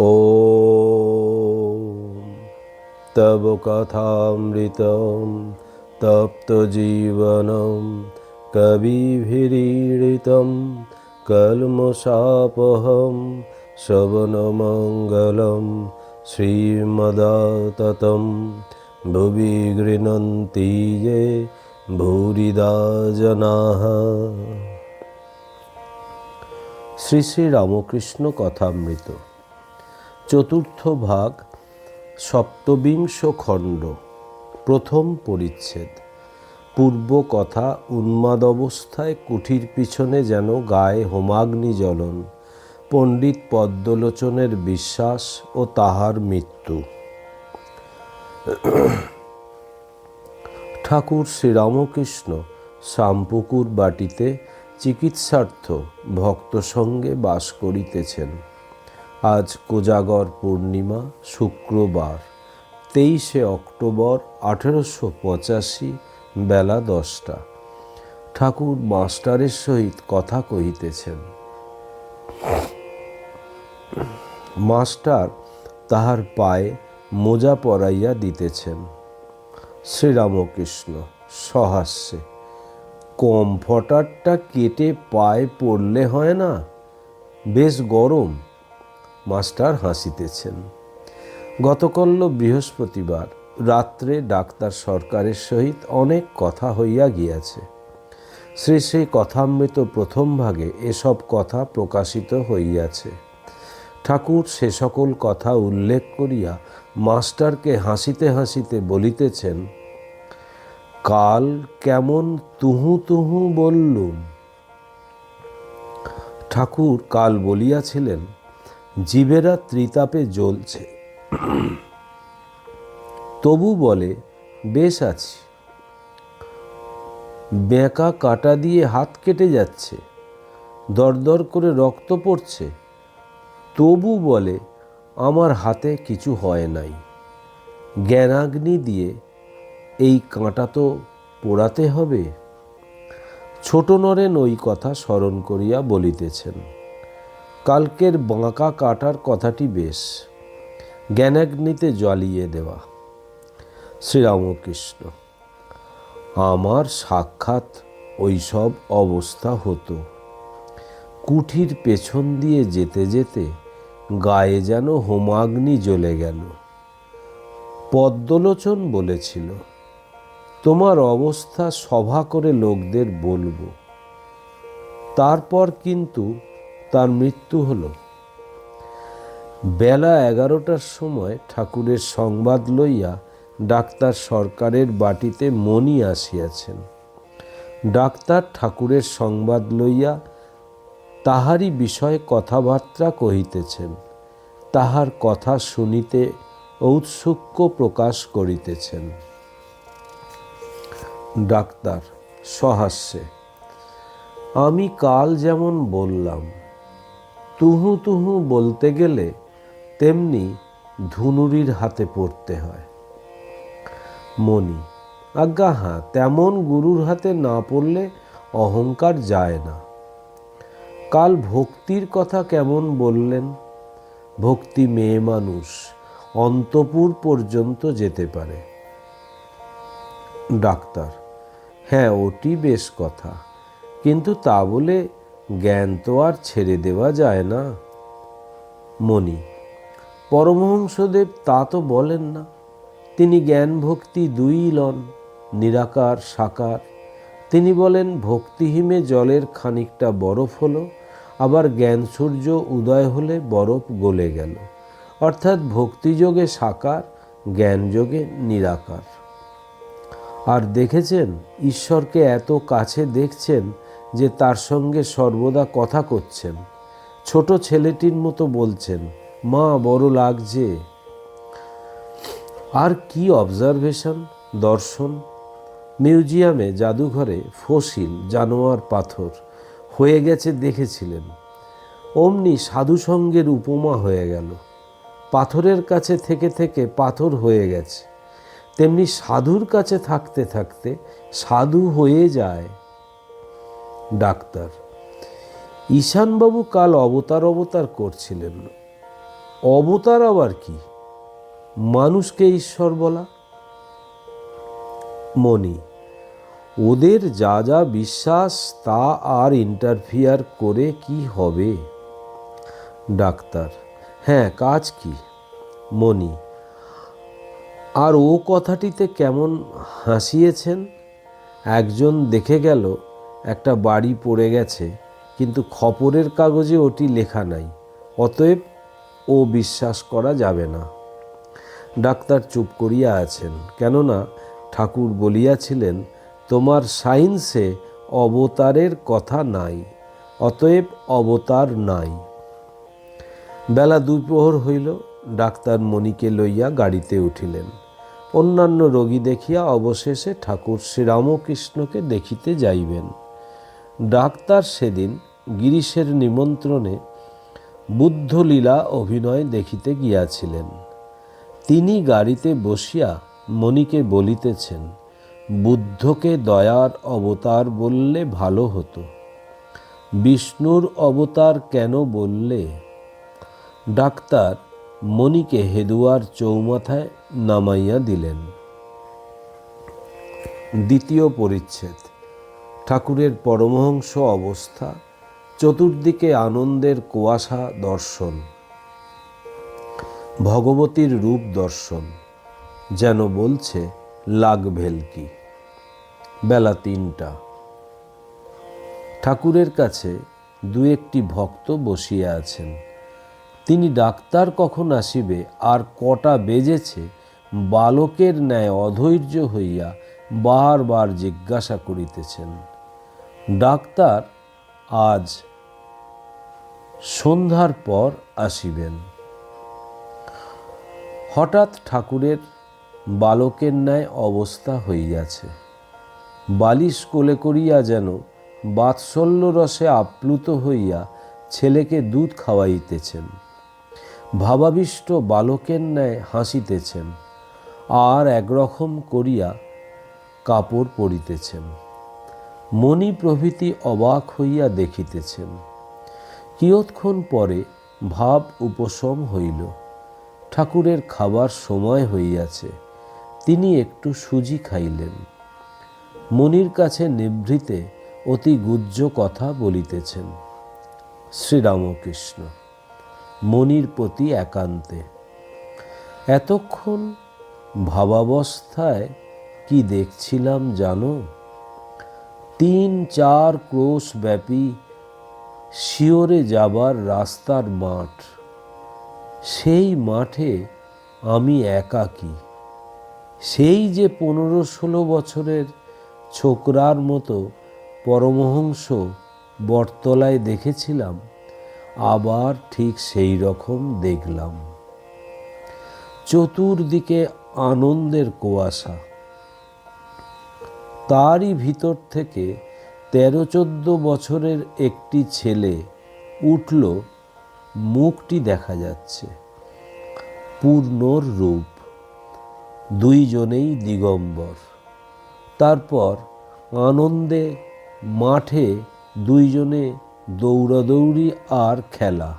ও তব কথামৃত তপ্তজীবন কবিভিড়িত কলমশাপহম শবনমঙ্গলম শ্রীমদাতত ভুবি গৃহন্তি যে ভূরিদা জনা শ্রী শ্রী রামকৃষ্ণ কথামৃত চতুর্থ ভাগ, সপ্তবিংশ খণ্ড, প্রথম পরিচ্ছেদ। পূর্ব কথা উন্মাদ অবস্থায় কুঠির পিছনে যেন গায়ে হোমাগ্নি জ্বলন, পণ্ডিত পদ্মলোচনের বিশ্বাস ও তাহার মৃত্যু। ঠাকুর শ্রীরামকৃষ্ণ শ্যামপুকুর বাটিতে চিকিৎসার্থ ভক্ত সঙ্গে বাস করিতেছেন। আজ কোজাগর পূর্ণিমা শুক্রবার, তেইশে অক্টোবর আঠেরোশো পঁচাশি বেলা দশটা। ঠাকুর মাস্টারের সহিত কথা কহিতেছেন। মাস্টার তাহার পায়ে মোজা পরাইয়া দিতেছেন। শ্রীরামকৃষ্ণ সহাস্যে কমফর্টারটা কেটে পায়ে পড়লে হয় না? বেশ গরম। মাস্টার হাসিতেছেন। গতকল্য বৃহস্পতিবার, রাত্রে ডাক্তার সরকারের সহিত অনেক কথা হইয়া গিয়াছে। শ্রী শ্রী কথামৃত প্রথম ভাগে এসব কথা প্রকাশিত হইয়াছে। ঠাকুর সে সকল কথা উল্লেখ করিয়া মাস্টারকে হাসিতে হাসিতে বলিতেছেন, কাল কেমন তুহু তুহু বললুম? ঠাকুর কাল বলিয়াছিলেন জীবেরা ত্রিতাপে জ্বলছে। তবু বলে, বেশ আছি। বেঁকা কাটা দিয়ে হাত কেটে যাচ্ছে। দরদর করে রক্ত পড়ছে। তবু বলে, আমার হাতে কিছু হয় নাই। জ্ঞানাগ্নি দিয়ে এই কাঁটা তো পোড়াতে হবে। ছোট নরেন ওই কথা স্মরণ করিয়া বলিতেছেন। কালকের বাঁকা কাটার কথাটি বেশ। জ্ঞানাগ্নিতে জ্বালিয়ে দেওয়া। শ্রীরামকৃষ্ণ, আমার সাক্ষাৎ ওইসব অবস্থা হতো। কুঠির পেছন দিয়ে যেতে যেতে গায়ে যেন হোমাগ্নি জ্বলে গেল। পদ্মলোচন বলেছিল, তোমার অবস্থা সভা করে লোকদের বলব। তারপর কিন্তু তার মৃত্যু হলো। বেলা এগারোটার সময় ঠাকুরের সংবাদ লইয়া ডাক্তার সরকারের বাটিতে মণি আসিয়াছেন। ডাক্তার ঠাকুরের সংবাদ লইয়া তাহারই বিষয়ে কথাবার্তা কহিতেছেন। তাহার কথা শুনিতে ঔৎসুক্য প্রকাশ করিতেছেন। ডাক্তার সহাস্যে, আমি কাল যেমন বললাম তুহু তুহু বলতে গেলে তেমনি ধুনুরির হাতে পড়তে হয়। মণি, আজ্ঞা হ্যাঁ তেমন গুরুর হাতে না পড়লে অহংকার যায় না। কাল ভক্তির কথা কেমন বললেন? ভক্তি মেয়ে মানুষ, অন্তপুর পর্যন্ত যেতে পারে। ডাক্তার হ্যাঁ ওটি বেশ কথা। কিন্তু তা বলে জ্ঞান তো আর ছেড়ে দেওয়া যায় না। মণি, পরমহংসদেব তা তো বলেন না। তিনি জ্ঞান ভক্তি দুই লন, নিরাকার, সাকার। তিনি বলেন, ভক্তিহীমে জলের খানিকটা বরফ হলো, আবার জ্ঞান সূর্য উদয় হলে বরফ গলে গেল। অর্থাৎ ভক্তিযোগে সাকার, জ্ঞানযোগে নিরাকার। আর দেখেছেন, ঈশ্বরকে এত কাছে দেখছেন যে তার সঙ্গে সর্বদা কথা করছেন। ছোট ছেলেটির মতো বলছেন, মা, বড় লাগছে। আর কি অবজারভেশন দর্শন? মিউজিয়ামে জাদুঘরে ফসিল, জানোয়ার, পাথর হয়ে গেছে দেখেছিলেন। অমনি সাধুসঙ্গের উপমা হয়ে গেল। পাথরের কাছে থেকে থেকে পাথর হয়ে গেছে। তেমনি সাধুর কাছে থাকতে থাকতে সাধু হয়ে যায়। ডাক্তার। ঈশানবাবু কাল অবতার অবতার করছিলেন। অবতার আবার কি? মানুষকে ঈশ্বর বলা? মনি ওদের যা যা বিশ্বাস তা আর ইন্টারফিয়ার করে কি হবে? ডাক্তার হ্যাঁ কাজ কি? মনি আর ও কথাটিতে কেমন হাসিয়েছেন? একজন দেখে গেল একটা বাড়ি পড়ে গেছে, কিন্তু খবরের কাগজে ওটি লেখা নাই, অতএব ও বিশ্বাস করা যাবে না। ডাক্তার চুপ করিয়া আছেন, কেননা ঠাকুর বলিয়াছিলেন, তোমার সাইন্সে অবতারের কথা নাই, অতএব অবতার নাই। বেলা দুপুর হইল, ডাক্তার মণিকে লইয়া গাড়িতে উঠিলেন। অন্যান্য রোগী দেখিয়া অবশেষে ঠাকুর শ্রীরামকৃষ্ণকে দেখিতে যাইবেন। ডাক্তার সেদিন গিরিশের নিমন্ত্রণে বুদ্ধলীলা অভিনয় দেখিতে গিয়াছিলেন। তিনি গাড়িতে বসিয়া মণিকে বলিতেছেন, বুদ্ধকে দয়ার অবতার বললে ভালো হতো। বিষ্ণুর অবতার কেন বললে? ডাক্তার মণিকে হেদুয়ার চৌমাথায় নামাইয়া দিলেন। দ্বিতীয় পরিচ্ছেদ। ঠাকুরের পরমহংস অবস্থা, চতুর্দিকে আনন্দের কুয়াশা দর্শন, ভগবতীর রূপ দর্শন, যেন বলছে লাগ ভেলকি। বেলা তিনটা। ঠাকুরের কাছে দু একটি ভক্ত বসিয়া আছেন। তিনি ডাক্তার কখন আসিবে, আর কটা বেজেছে, বালকের ন্যায় অধৈর্য হইয়া বারবার জিজ্ঞাসা করিতেছেন। ডাক্তার আজ সন্ধ্যার পর আসিবেন। হঠাৎ ঠাকুরের বালকের ন্যায় অবস্থা হইয়াছে। বালিশ কোলে করিয়া যেন বাৎসল্য রসে আপ্লুত হইয়া ছেলেকে দুধ খাওয়াইতেছেন। ভাবাবিষ্ট বালকের ন্যায় হাসিতেছেন। আর একরকম করিয়া কাপড় পরিতেছেন। মণি প্রভৃতি অবাক হইয়া দেখিতেছেন। কিয়ৎক্ষণ পরে ভাব উপশম হইল। ঠাকুরের খাবার সময় হইয়াছে, তিনি একটু সুজি খাইলেন। মনির কাছে নিভৃতে অতি গুজ্জ কথা বলিতেছেন, শ্রীরামকৃষ্ণ মনির প্রতি একান্তে, এতক্ষণ ভাবাবস্থায় কি দেখছিলাম জানো? তিন চার ক্রোশ ব্যাপী শিওরে যাবার রাস্তার মাঠ। সেই মাঠে আমি একাকী সেই যে পনেরো ষোলো বছরের ছোকরার মতো পরমহংস বটতলায় দেখেছিলাম, আবার ঠিক সেই রকম দেখলাম। চতুর্দিকে আনন্দের কুয়াশা। তারই ভিতর থেকে তেরো চোদ্দ বছরের একটি ছেলে উঠল, মুখটি দেখা যাচ্ছে। পূর্ণর রূপ। দুইজনেই দিগম্বর। তারপর আনন্দে মাঠে দুইজনে দৌড়াদৌড়ি আর খেলা।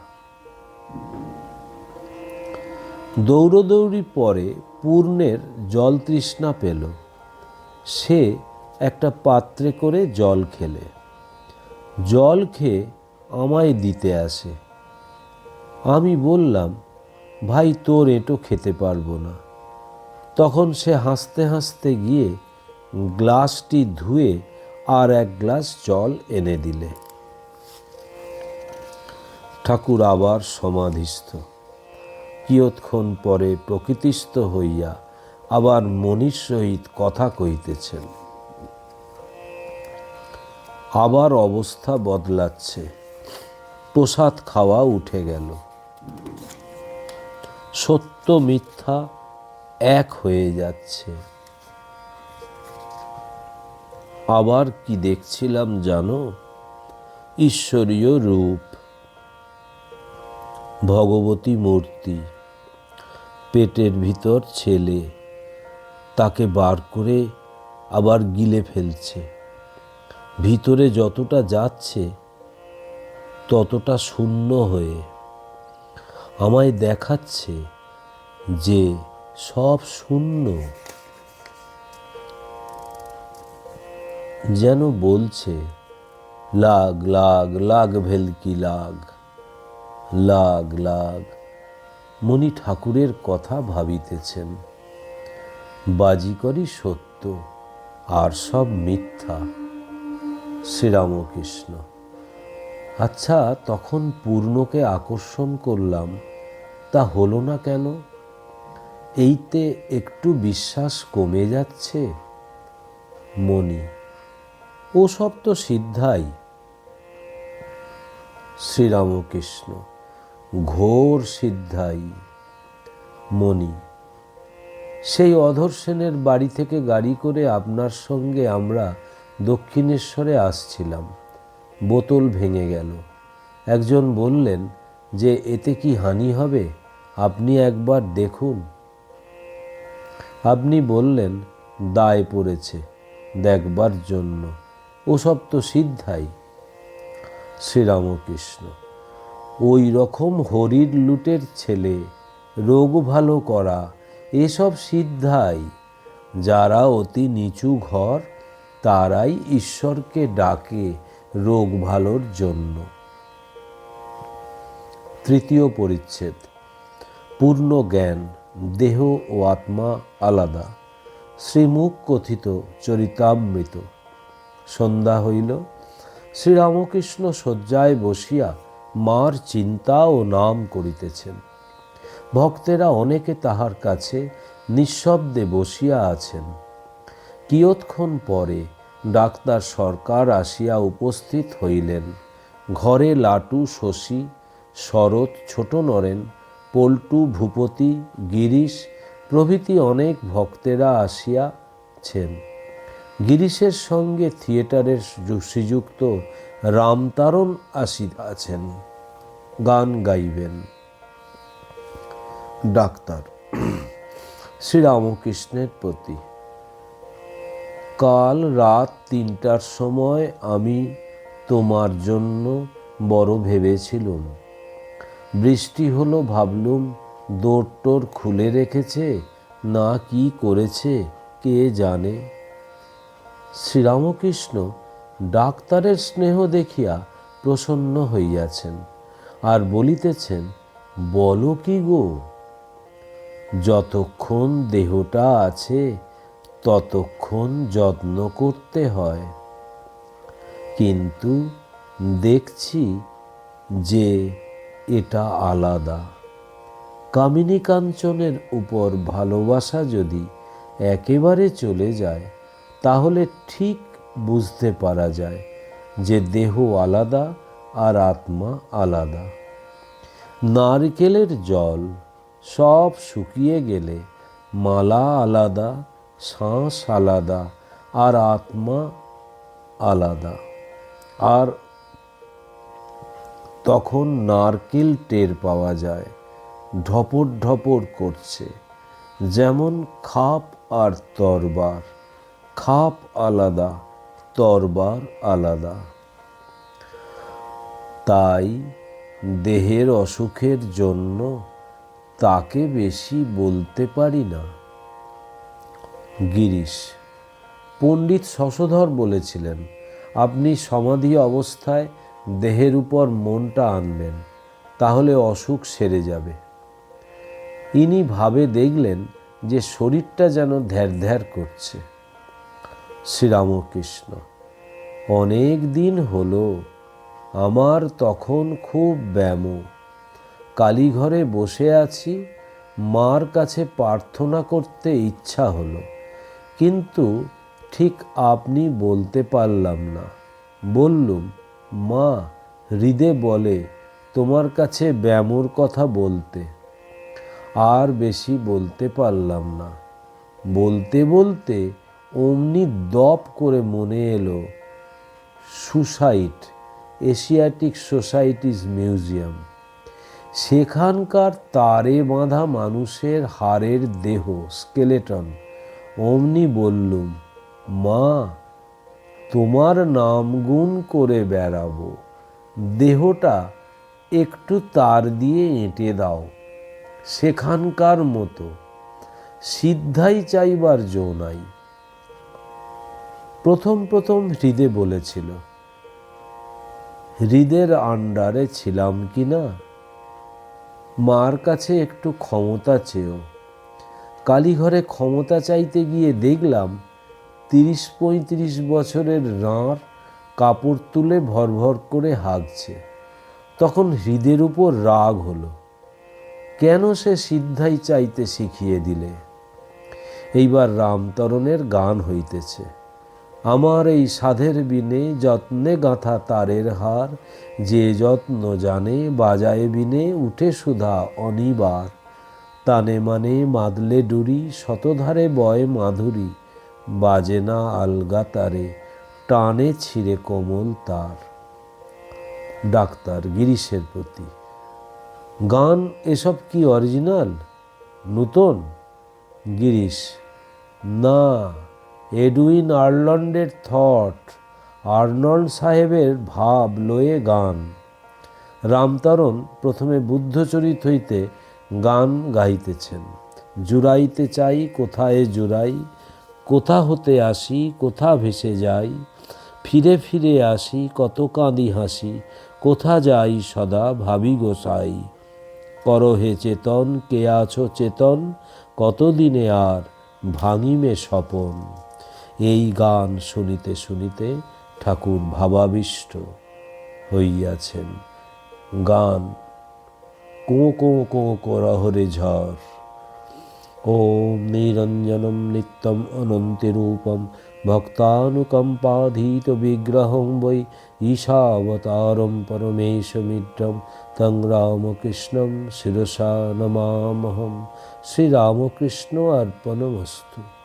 দৌড়দৌড়ি পরে পূর্ণের জল তৃষ্ণা পেল। সে একটা পাত্রে করে জল খেলে। জল খেয়ে আমায় দিতে আসে। আমি বললাম, ভাই, তোর এঁটো খেতে পারব না। তখন সে হাসতে হাসতে গিয়ে গ্লাসটি ধুয়ে আর এক গ্লাস জল এনে দিলে। ঠাকুর আবার সমাধিস্থ। কিয়ৎক্ষণ পরে প্রকৃতিস্থ হইয়া আবার মনির সহিত কথা কহিতেছেন। আবার অবস্থা বদলাচ্ছে। প্রসাদ খাওয়া উঠে গেল। সত্য মিথ্যা এক হয়ে যাচ্ছে। আবার কি দেখছিলাম জানো? ঈশ্বরীয় রূপ। ভগবতী মূর্তি। পেটের ভিতর ছেলে। তাকে বার করে আবার গিলে ফেলছে। ভিতরে যতটা যাচ্ছে, ততটা শূন্য হয়ে আমায় দেখাচ্ছে যে সব শূন্য। যেন বলছে, লাগ লাগ লাগ ভেলকি লাগ লাগ লাগ। মণি ঠাকুরের কথা ভাবিতেছেন। বাজিকরই সত্য, আর সব মিথ্যা। শ্রীরামকৃষ্ণ। আচ্ছা তখন পূর্ণকে আকর্ষণ করলাম, তা হলো না কেন? এইতে একটু বিশ্বাস কমে যাচ্ছে? মণি ও সব তো সিদ্ধাই। শ্রীরামকৃষ্ণ, ঘোর সিদ্ধাই। মণি, সেই অধর সেনের বাড়ি থেকে গাড়ি করে আপনার সঙ্গে আমরা দক্ষিণেশ্বরে আসছিলাম। বোতল ভেঙে গেল। একজন বললেন, যে এতে কি হানি হবে? আপনি একবার দেখুন। আপনি বললেন, দায় পড়েছে, দেখবার জন্য। ওসব তো সিদ্ধাই। শ্রীরামকৃষ্ণ, ওই রকম হরির লুটের ছেলে, রোগ ভালো করা, এসব সিদ্ধাই। যারা অতি নিচু ঘর তারাই ঈশ্বরকে ডাকে রোগ ভালোর জন্য। তৃতীয় পরিচ্ছেদ, পূর্ণ জ্ঞান, দেহ ও আত্মা আলাদা, শ্রীমুখ কথিত চরিতামৃত। সন্ধ্যা হইল, শ্রীরামকৃষ্ণ শয্যায় বসিয়া মার চিন্তা ও নাম করিতেছেন। ভক্তেরা অনেকে তাহার কাছে নিঃশব্দে বসিয়া আছেন। কিয়ৎক্ষণ পরে ডাক্তার সরকার আসিয়া উপস্থিত হইলেন। ঘরে লাটু শশী, শরৎ ছোট নরেন, পল্টু ভূপতি, গিরিশ প্রভৃতি অনেক ভক্তেরা আসিয়াছেন। গিরিশের সঙ্গে থিয়েটারের শ্রীযুক্ত রামতারণ আসিয়াছেন। গান গাইবেন। ডাক্তার, শ্রীরামকৃষ্ণের প্রতি কাল রাত তিনটার সময় আমি তোমার জন্য বড় ভেবেছিলুম। বৃষ্টি হলো ভাবলুম দৌড় টোর খুলে রেখেছে, না কি করেছে কে জানে। শ্রীরামকৃষ্ণ ডাক্তারের স্নেহ দেখিয়া প্রসন্ন হইয়াছেন আর বলিতেছেন, বলো কি গো, যতক্ষণ দেহটা আছে ততক্ষণ যত্ন করতে হয়। কিন্তু দেখছি যে এটা আলাদা। কামিনী কাঞ্চনের উপর ভালোবাসা যদি একেবারে চলে যায়, তাহলে ঠিক বুঝতে পারা যায় যে দেহ আলাদা আর আত্মা আলাদা। নারকেলের জল সব শুকিয়ে গেলে মালা আলাদা শ্বাস আলাদা আর আত্মা আলাদা। আর তখন নারকেল টের পাওয়া যায়, ঢপর ঢপর করছে। যেমন খাপ আর তরবার, খাপ আলাদা, তরবার আলাদা। তাই দেহের অসুখের জন্য তাকে বেশি বলতে পারি না। গিরিশ, পণ্ডিত শশধর বলেছিলেন, আপনি সমাধি অবস্থায় দেহের উপর মনটা আনবেন, তাহলে অসুখ সেরে যাবে। ইনি ভাবে দেখলেন যে শরীরটা যেন ধ্যার ধ্যার করছে। শ্রীরামকৃষ্ণ, অনেক দিন হলো, আমার তখন খুব ব্যাম। কালীঘরে বসে আছি, মার কাছে প্রার্থনা করতে ইচ্ছা হলো। কিন্তু ঠিক আপনি বলতে পারলাম না। বললুম, মা, হৃদে বলে তোমার কাছে ব্যামোর কথা বলতে। আর বেশি বলতে পারলাম না। বলতে বলতে অমনি দপ করে মনে এলো, সুসাইট, এশিয়াটিক সোসাইটিস মিউজিয়াম। সেখানকার তারে বাঁধা মানুষের হাড়ের দেহ, স্কেলেটন। অমনি বললুম, মা, তোমার নাম গুণ করে বেড়াবো। দেহটা একটু তার দিয়ে এঁটে দাও সেখানকার মতো। সিদ্ধাই চাইবার জো নাই। প্রথম প্রথম হৃদে বলেছিল, হৃদের আন্ডারে ছিলাম কি না? মার কাছে একটু ক্ষমতা চেয়েও কালীঘরে ক্ষমতা চাইতে গিয়ে দেখলাম তিরিশ পঁয়ত্রিশ বছরের রাঁড় কাপড় তুলে ভরভর করে হাগছে তখন হৃদের উপর রাগ হলো। কেন সে সিদ্ধাই চাইতে শিখিয়ে দিলে? এইবার রামতরণের গান হইতেছে। আমার এই সাধের বিনে যত্নে গাঁথা তারের হার, যে যত্ন জানে বাজায় বিনে উঠে সুধা অনিবার। তানে মানে মাদলে ডুরি, শতধারে বয় মাধুরী, বাজে না আলগা তারে, টানে ছিঁড়ে কোমল তার। ডাক্তার গিরিশের প্রতি, গান এসব কি অরিজিনাল? নূতন? গিরিশ, না, এডুইন আর্লন্ডের থট, আর্নল্ড সাহেবের ভাব লয়ে গান। রামতারণ প্রথমে বুদ্ধচরিত হইতে গান গাইতেছেন জুড়াইতে চাই, কোথায় জুড়াই? কোথা হতে আসি, কোথা ভেসে যাই? ফিরে ফিরে আসি কত কাঁদি হাসি। কোথা যাই সদা ভাবি গোসাই করহে চেতন, কে আছো চেতন? কতদিনে আর ভাঙিমে স্বপন? এই গান শুনিতে শুনিতে ঠাকুর ভাবাবিষ্ট হইয়াছেন। গান কো কো কো কো রহরে ঝড়। ওম নিরঞ্জনম নিত্যম অনন্তিরূপম ভক্তানুকম্পাধীত বিগ্রহং বৈ ঈশাবতারম পরমেশমিদ্রম তং রামকৃষ্ণম শিরসা নমামহম। শ্রীরামকৃষ্ণ অর্পণমস্তু।